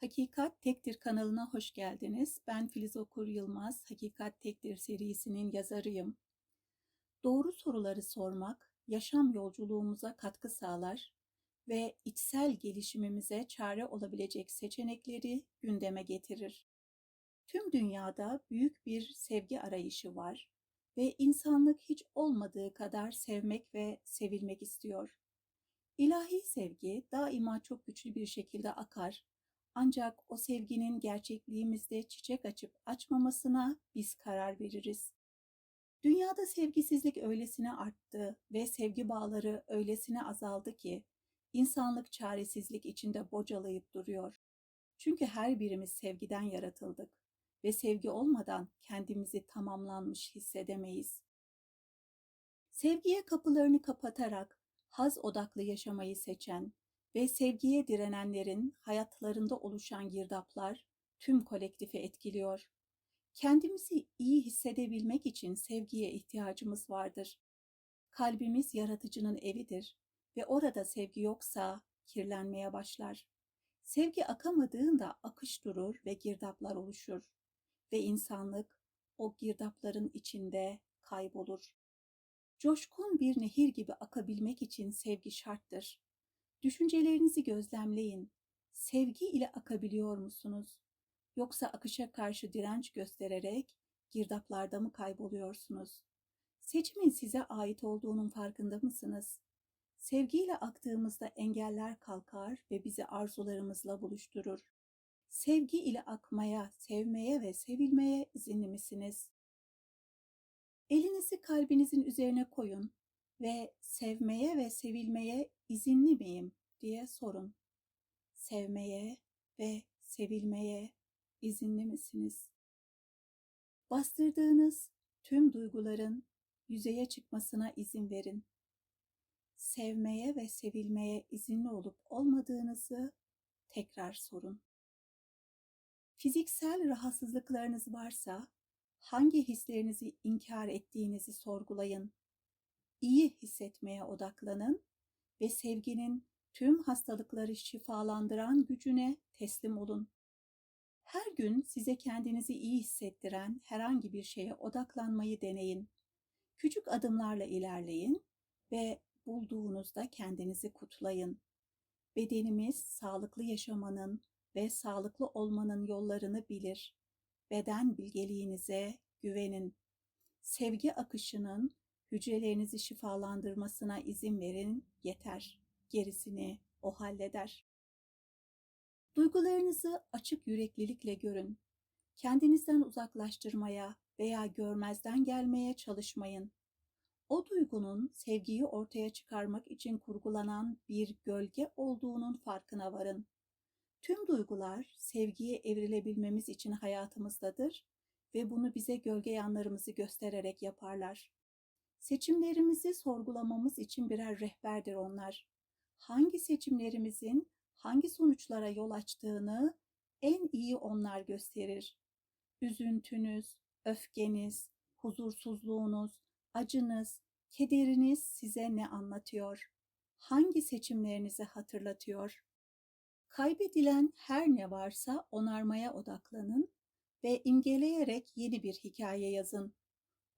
Hakikat Tektir kanalına hoş geldiniz. Ben Filiz Okur Yılmaz, Hakikat Tektir serisinin yazarıyım. Doğru soruları sormak, yaşam yolculuğumuza katkı sağlar ve içsel gelişimimize çare olabilecek seçenekleri gündeme getirir. Tüm dünyada büyük bir sevgi arayışı var ve insanlık hiç olmadığı kadar sevmek ve sevilmek istiyor. İlahi sevgi daima çok güçlü bir şekilde akar ancak o sevginin gerçekliğimizde çiçek açıp açmamasına biz karar veririz. Dünyada sevgisizlik öylesine arttı ve sevgi bağları öylesine azaldı ki insanlık çaresizlik içinde bocalayıp duruyor. Çünkü her birimiz sevgiden yaratıldık ve sevgi olmadan kendimizi tamamlanmış hissedemeyiz. Sevgiye kapılarını kapatarak haz odaklı yaşamayı seçen, ve sevgiye direnenlerin hayatlarında oluşan girdaplar tüm kolektifi etkiliyor. Kendimizi iyi hissedebilmek için sevgiye ihtiyacımız vardır. Kalbimiz yaratıcının evidir ve orada sevgi yoksa kirlenmeye başlar. Sevgi akamadığında akış durur ve girdaplar oluşur ve insanlık o girdapların içinde kaybolur. Coşkun bir nehir gibi akabilmek için sevgi şarttır. Düşüncelerinizi gözlemleyin. Sevgi ile akabiliyor musunuz? Yoksa akışa karşı direnç göstererek girdaplarda mı kayboluyorsunuz? Seçimin size ait olduğunun farkında mısınız? Sevgiyle aktığımızda engeller kalkar ve bizi arzularımızla buluşturur. Sevgi ile akmaya, sevmeye ve sevilmeye izinli misiniz? Elinizi kalbinizin üzerine koyun ve sevmeye ve sevilmeye izinli miyim diye sorun. Sevmeye ve sevilmeye izinli misiniz? Bastırdığınız tüm duyguların yüzeye çıkmasına izin verin. Sevmeye ve sevilmeye izinli olup olmadığınızı tekrar sorun. Fiziksel rahatsızlıklarınız varsa hangi hislerinizi inkar ettiğinizi sorgulayın iyi hissetmeye odaklanın ve sevginin tüm hastalıkları şifalandıran gücüne teslim olun. Her gün size kendinizi iyi hissettiren herhangi bir şeye odaklanmayı deneyin. Küçük adımlarla ilerleyin ve bulduğunuzda kendinizi kutlayın. Bedenimiz sağlıklı yaşamanın ve sağlıklı olmanın yollarını bilir. Beden bilgeliğinize güvenin. Sevgi akışının Hücrelerinizi şifalandırmasına izin verin, yeter. Gerisini o halleder. Duygularınızı açık yüreklilikle görün. Kendinizden uzaklaştırmaya veya görmezden gelmeye çalışmayın. O duygunun sevgiyi ortaya çıkarmak için kurgulanan bir gölge olduğunun farkına varın. Tüm duygular sevgiye evrilebilmemiz için hayatımızdadır ve bunu bize gölge yanlarımızı göstererek yaparlar. Seçimlerimizi sorgulamamız için birer rehberdir onlar. Hangi seçimlerimizin hangi sonuçlara yol açtığını en iyi onlar gösterir. Üzüntünüz, öfkeniz, huzursuzluğunuz, acınız, kederiniz size ne anlatıyor? Hangi seçimlerinizi hatırlatıyor? Kaybedilen her ne varsa onarmaya odaklanın ve imgeleyerek yeni bir hikaye yazın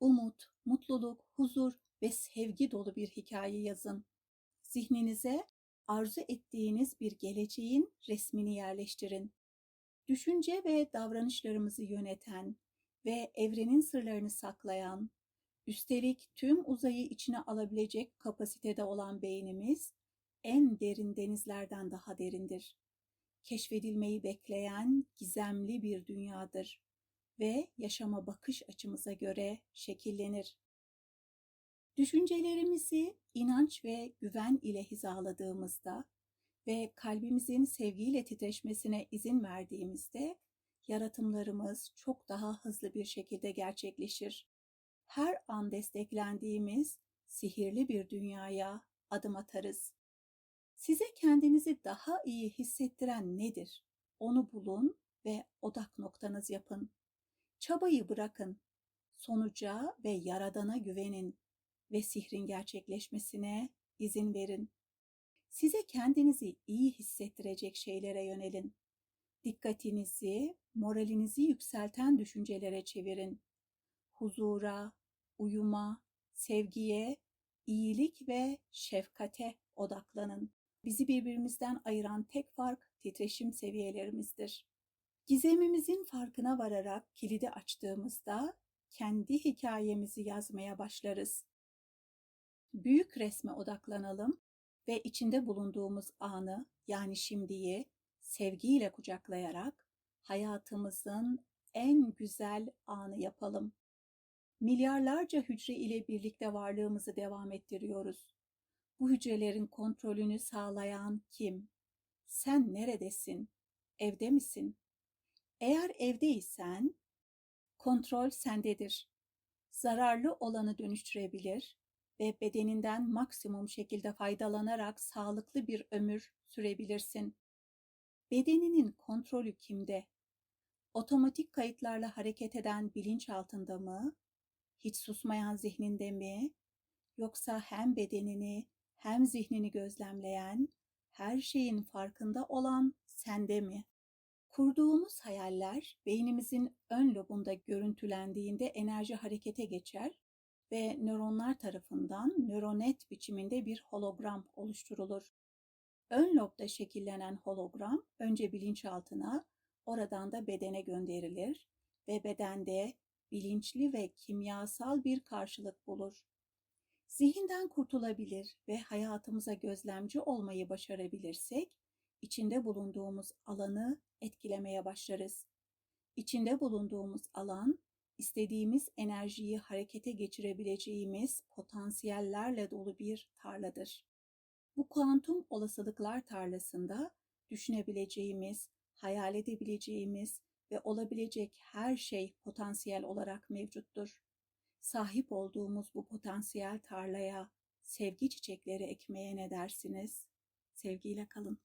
umut, mutluluk, huzur ve sevgi dolu bir hikaye yazın. Zihninize arzu ettiğiniz bir geleceğin resmini yerleştirin. Düşünce ve davranışlarımızı yöneten ve evrenin sırlarını saklayan, üstelik tüm uzayı içine alabilecek kapasitede olan beynimiz en derin denizlerden daha derindir. Keşfedilmeyi bekleyen gizemli bir dünyadır ve yaşama bakış açımıza göre şekillenir. Düşüncelerimizi inanç ve güven ile hizaladığımızda ve kalbimizin sevgiyle titreşmesine izin verdiğimizde yaratımlarımız çok daha hızlı bir şekilde gerçekleşir. Her an desteklendiğimiz sihirli bir dünyaya adım atarız. Size kendinizi daha iyi hissettiren nedir? Onu bulun ve odak noktanız yapın. Çabayı bırakın. Sonuca ve yaradana güvenin ve sihrin gerçekleşmesine izin verin. Size kendinizi iyi hissettirecek şeylere yönelin. Dikkatinizi, moralinizi yükselten düşüncelere çevirin. Huzura, uyuma, sevgiye, iyilik ve şefkate odaklanın. Bizi birbirimizden ayıran tek fark titreşim seviyelerimizdir. Gizemimizin farkına vararak kilidi açtığımızda kendi hikayemizi yazmaya başlarız. Büyük resme odaklanalım ve içinde bulunduğumuz anı yani şimdiyi sevgiyle kucaklayarak hayatımızın en güzel anı yapalım. Milyarlarca hücre ile birlikte varlığımızı devam ettiriyoruz. Bu hücrelerin kontrolünü sağlayan kim? Sen neredesin? Evde misin? Eğer evdeysen kontrol sendedir. Zararlı olanı dönüştürebilir ve bedeninden maksimum şekilde faydalanarak sağlıklı bir ömür sürebilirsin. Bedeninin kontrolü kimde? Otomatik kayıtlarla hareket eden bilinç altında mı? Hiç susmayan zihninde mi? Yoksa hem bedenini hem zihnini gözlemleyen, her şeyin farkında olan sende mi? Kurduğumuz hayaller beynimizin ön lobunda görüntülendiğinde enerji harekete geçer ve nöronlar tarafından nöronet biçiminde bir hologram oluşturulur. Ön lobda şekillenen hologram önce bilinçaltına, oradan da bedene gönderilir ve bedende bilinçli ve kimyasal bir karşılık bulur. Zihinden kurtulabilir ve hayatımıza gözlemci olmayı başarabilirsek, içinde bulunduğumuz alanı etkilemeye başlarız. İçinde bulunduğumuz alan, istediğimiz enerjiyi harekete geçirebileceğimiz potansiyellerle dolu bir tarladır. Bu kuantum olasılıklar tarlasında düşünebileceğimiz, hayal edebileceğimiz ve olabilecek her şey potansiyel olarak mevcuttur. Sahip olduğumuz bu potansiyel tarlaya sevgi çiçekleri ekmeye ne dersiniz? Sevgiyle kalın.